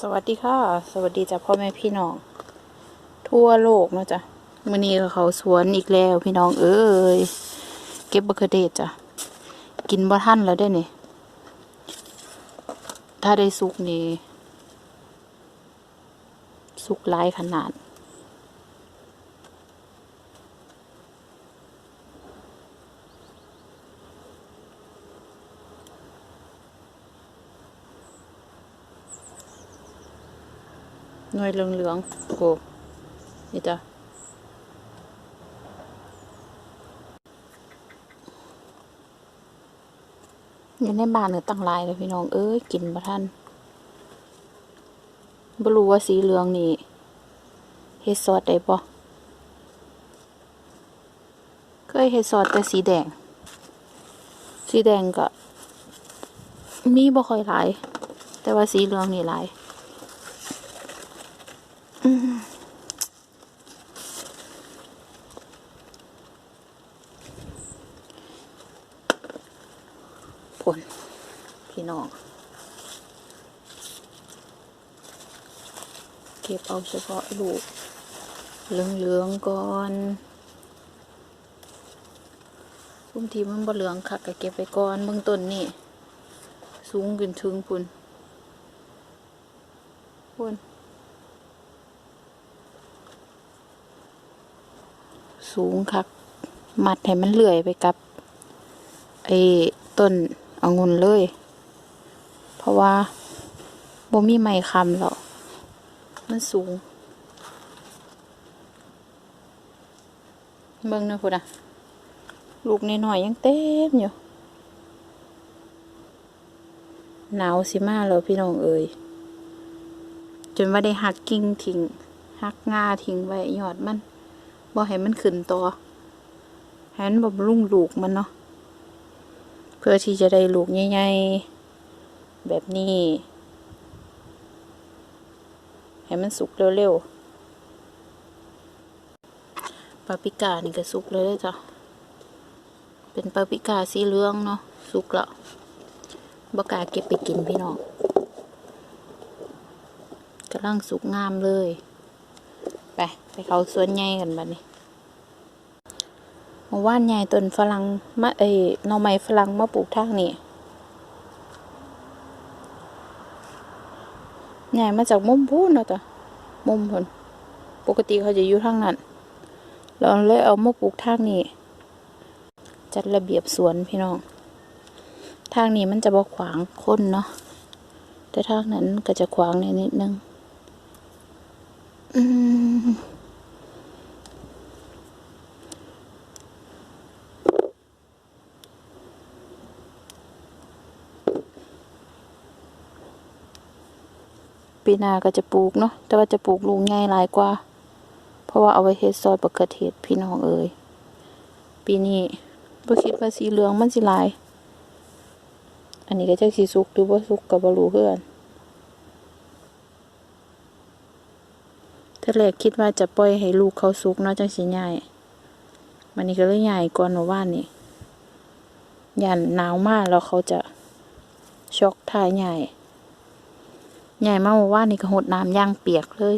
สวัสดีค่ะ สวัสดีจ้ะพ่อแม่พี่น้อง ทั่วโลกนะจ๊ะมื่อนี้เขาสวนอีกแล้วพี่น้อง เอ้ยเก็บบักเขือเทศจ้ะกินบะทันแล้วได้นี่ถ้าได้สุกนี่สุกหลายขนาด หน่วยเหลืองๆโอ้โหนี่จ้ะอยู่ในบ้านเนี่ยตั้งลายเลยพี่น้อง เอ้ย กินบ่ทันบ่รู้ว่าสีเหลืองนี่เฮดซอสได้บ่เคยเฮดซอสแต่สีแดง สีแดงก็ มีบ่ค่อยหลาย แต่ว่าสีเหลืองนี่หลาย ผลพี่น้อง เอาเฉพาะลูกเหลืองๆก่อนบางทีมันบ่เหลืองคักก็เก็บไปก่อนเบื้องต้นนี่ สูงขึ้นถึงพุ่นพุ่นสูงคักมัดให้มันเลื่อยไปกับไอ้ต้นองุ่นเลย เพราะว่าบ่มีไม้คำหรอก มันสูง เบิ่งนะพุ่นอะ ลูกน้อยยังเต็มอยู่ หนาวสิมาแล้วพี่น้องเอ่ยจนว่าได้หักกิ่งทิ้งหักงาทิ้งไว้ยอดมันบ่ให้มันขึ้นต่อให้มันบำรุงลูกมันเนาะเพื่อที่จะได้ลูกใหญ่ๆแบบนี้ ให้มันสุกเร็วๆปาปิกานี่ก็สุกเลยเด้อจ้ะ เป็นปาปิกาสีเหลืองเนาะสุกแล้วบกาเก็บไปกินพี่น้องกำลังสุกงามเลย ไป ไปเขาสวนใหญ่กันบัดนี้ว่านใหญ่ต้นฝรั่งมะเอ้ยหน่อไม้ฝรั่งมาปลูกทางนี้ ใหญ่มาจากมุมพูนเนาะจ้ะมุมพนปกติเขาจะอยู่ทางนั้นเราเลยเอามาปลูกทางนี้ จัดระเบียบสวนพี่น้อง ทางนี้มันจะบกขวางคนเนาะแต่ทางนั้นก็จะขวางนิดนึง อืม ปีหน้าก็จะปลูกเนาะแต่ว่าจะปลูกลูกใหญ่หลายกว่า เพราะว่าเอาไว้เฮ็ดซอสบักเขือเทศพี่น้องเอ๋ยปีนี้บ่คิดว่าสีเหลืองมันสิหลาย อันนี้ก็จักสิสุกหรือบ่สุกก็บ่รู้คือนแต่แรกคิดว่าจะปล่อยให้ลูกเขาสุกเนาะจังสิใหญ่มันนี้ก็เลยใหญ่ก่อนเมื่านนี่ยันหนาวมากแล้วเขาจะช็อกท่าใหญ่ ใหญ่มากเมื่านนี่ก็หดน้ำย่างเปียกเลย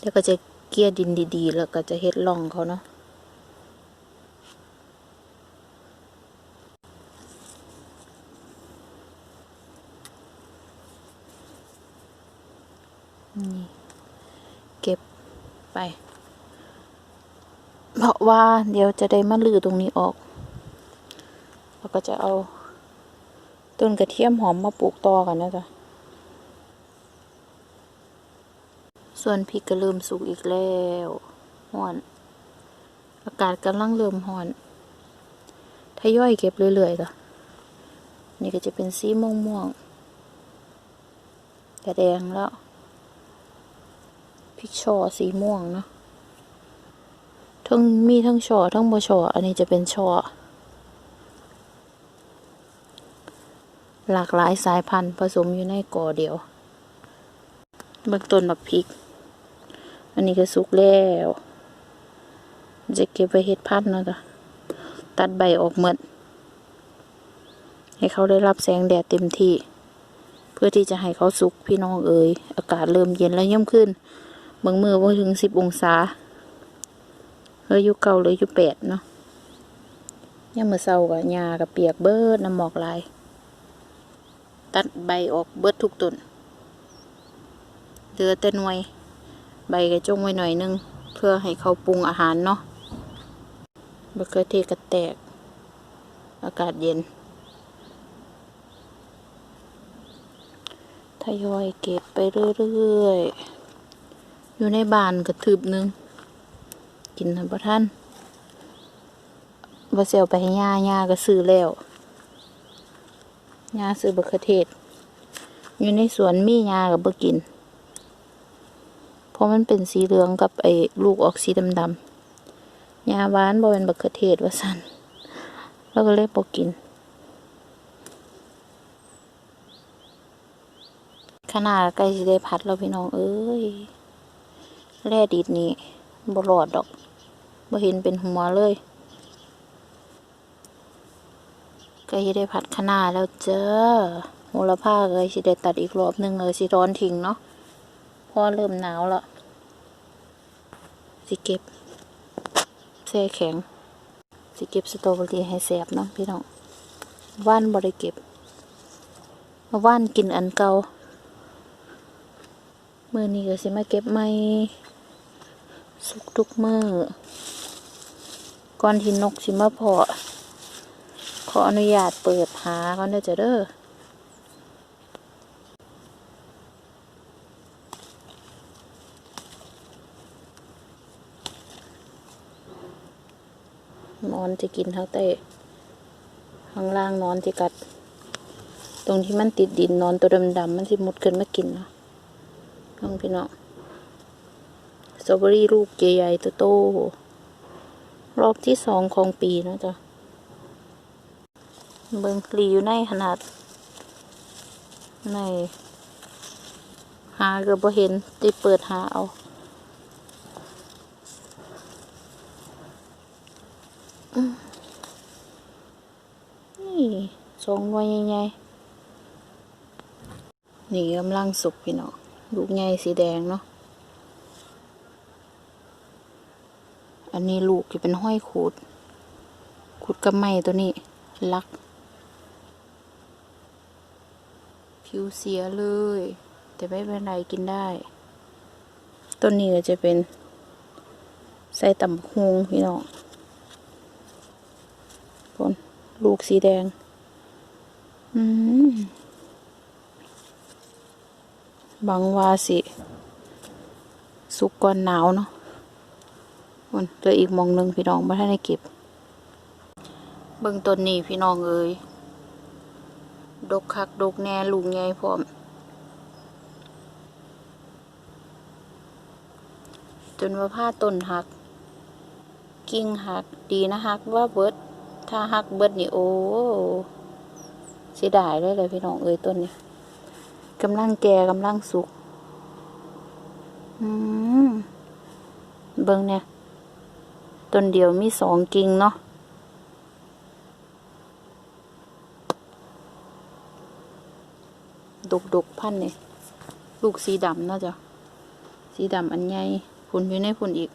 แล้วก็จะเกลี่ยดินดีๆ แล้วก็จะเฮ็ดร่องเขาเนาะนี่เก็บไป เพราะว่าเดี๋ยวจะได้มาลือตรงนี้ออก แล้วก็จะเอา ต้นกระเทียมหอมมาปลูกต่อกันนะจ๊ะ ส่วนพริกก็เริ่มสุกอีกแล้วห่อน อากาศกำลังเริ่มห่อนทยอยเก็บเรื่อยๆจ้ะนี่ก็จะเป็นสีม่วงม่วงกระแดงแล้ว พริกช่อสีม่วงเนาะทั้งมีทั้งช่อทั้งบ่ชออันนี้จะเป็นช่อ หลากหลายสายพันธุ์ผสมอยู่ในกอเดียว เบื้องต้นบักพริก อันนี้ก็สุกแล้ว จะเก็บไว้เฮ็ดพันธุ์เนาะจ้ะตัดใบออกหมด ให้เขาได้รับแสงแดดเต็มที่ เพื่อที่จะให้เขาสุกพี่น้องเอ๋ยอากาศเริ่มเย็นแล้วย่ำขึ้นบางมือว่าถึงสิบองศาเลยอยู่เก่าเลยอยู่แปดเนาะย่ามมือเศร้ากับหญ้ากับเปียกเบิดน้ำหมอกลาย ตัดใบออกเบิดทุกต้นเหลือแต่หน่วย ใบก็จงไว้หน่อยนึง เพื่อให้เขาปรุงอาหารเนาะบะเขือเทศกระแตก อากาศเย็น ทยอยเก็บไปเรื่อยๆ อยู่ในบานกระทึบหนึง กินทันประท่านบาเซลไปให้ย่าย่าก็ซื้อแล้ว ยาซื้อบะเขือเทศ อยู่ในสวนมียากับบกิน เพราะมันเป็นสีเหลืองกับไอ้ลูกออกสีดำๆยาหวานบ่เป็นบะเขือเทศว่าสันแล้วก็เลยบ่กิน ขนาดใกล้สิได้พัดแล้วพี่น้องเอ้ยแร่ดิดนี่บ่รอดดอกบ่เห็นเป็นหัวเลยใกล้สิได้พัดขนาแล้วเจ้าโหระพาเลยสิได้ตัดอีกรอบหนึ่งเลยสิร้อนทิ้งเนาะพอเริ่มหนาวแล้วสิเก็บแช่แข็ง สิเก็บสตรอเบอรี่ให้แสบเนาะพี่น้องว่านบ่ได้เก็บว่านกินอันเก่ามือนี้ก็สิมาเก็บไม้สุกทุกมือก่อนที่นกสิมาพาะข ออนุญาตเปิดหาก่อนเด้อจ้ะเด้อนอนจะกินทั้งเตะข้างล่างนอนที่กัด ตรงที่มันติดดินนอนตัวดำๆมันสิมุดขึ้นมากินเนาะน้องพี่น้องสตรอเบอรี่ลูกใหญ่ๆโตๆรอบที่สองของปีนะจ๊ะ เบิงคลีอยู่ในขนาด ใน หาก็บ่เห็นติเปิดหาเอาอนี่สองหน่วยใหญ่ๆนี่กำลังสุกพี่น้องลูกใหญ่สีแดงเนาะอันนี้ลูกจะเป็นห้อยขูด ขูดกับไม้ตัวนี้ลัก ผิวเสียเลย แต่ไม่เป็นไรกินได้ ต้นนี้ก็จะเป็นใส่ตำบักฮงพี่น้องคนลูกสีแดง อืมบางว่าสิ สุกก่อนหนาวเนาะมันเหลืออีกมองหนึ่งพี่น้องมาให้ได้เก็บ เบิ่งต้นนี้พี่น้องเอ้ย ดกคักดกแน่ลูกใหญ่พร้อม จนว่าผ้าต้นหัก กิ่งหักดีนะหักว่าเบิด ถ้าหักเบิดนี่โอ้เสียดายเลยเลยพี่น้องเอ้ยต้นนี้กำลังแก่กำลังสุกเบิ่งเนี่ยต้นเดียวมีสองกิ่งเนาะ ดกดกพันเนี่ยลูกสีดำนาะจ้ะสีดำอันใหญ่ผุนอยู่ในผุนอีก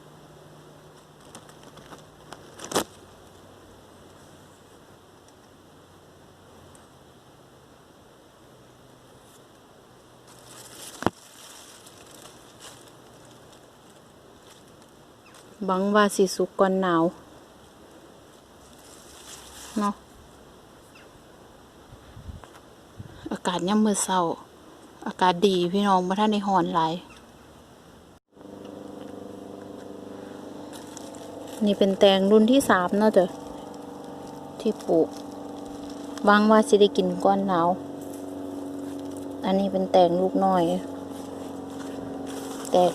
บังว่าสิสุกก่อนหนาว เนาะอากาศย่ำมือเศร้า อากาศดีพี่น้องมาท่านในหอนหลายนี่เป็นแตงรุ่นที่สามเนาะจ้ะที่ปลูกวางว่าสิได้กินก้อนหนาว อันนี้เป็นแตงลูกน้อย แตง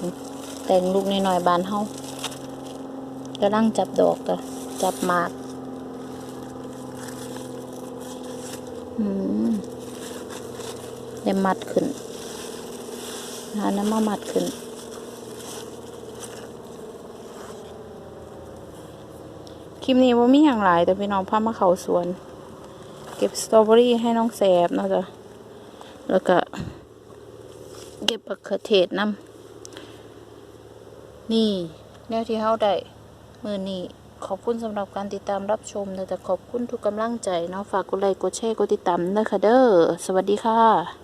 แตงลูกน้อยๆบานเฮากำลังจับดอกจ้ะจับหมาก อืม ได้มัดขึ้นหาน้ำมามัดขึ้น คลิปนี้ว่ามีอย่างหลายแต่พี่น้องพามาเขาสวน เก็บสตรอเบอรี่ให้น้องแสบเนาะจ๊ะแล้วก็ เก็บบักเขือเทศน้ำนี่ แนวที่เฮาได้มือนี้ขอบคุณสำหรับการติดตามรับชมแต่ขอบคุณทุกกำลังใจเนาะฝากกดไลค์กดแชร์กดติดตามด้วยค่ะเด้อสวัสดีค่ะ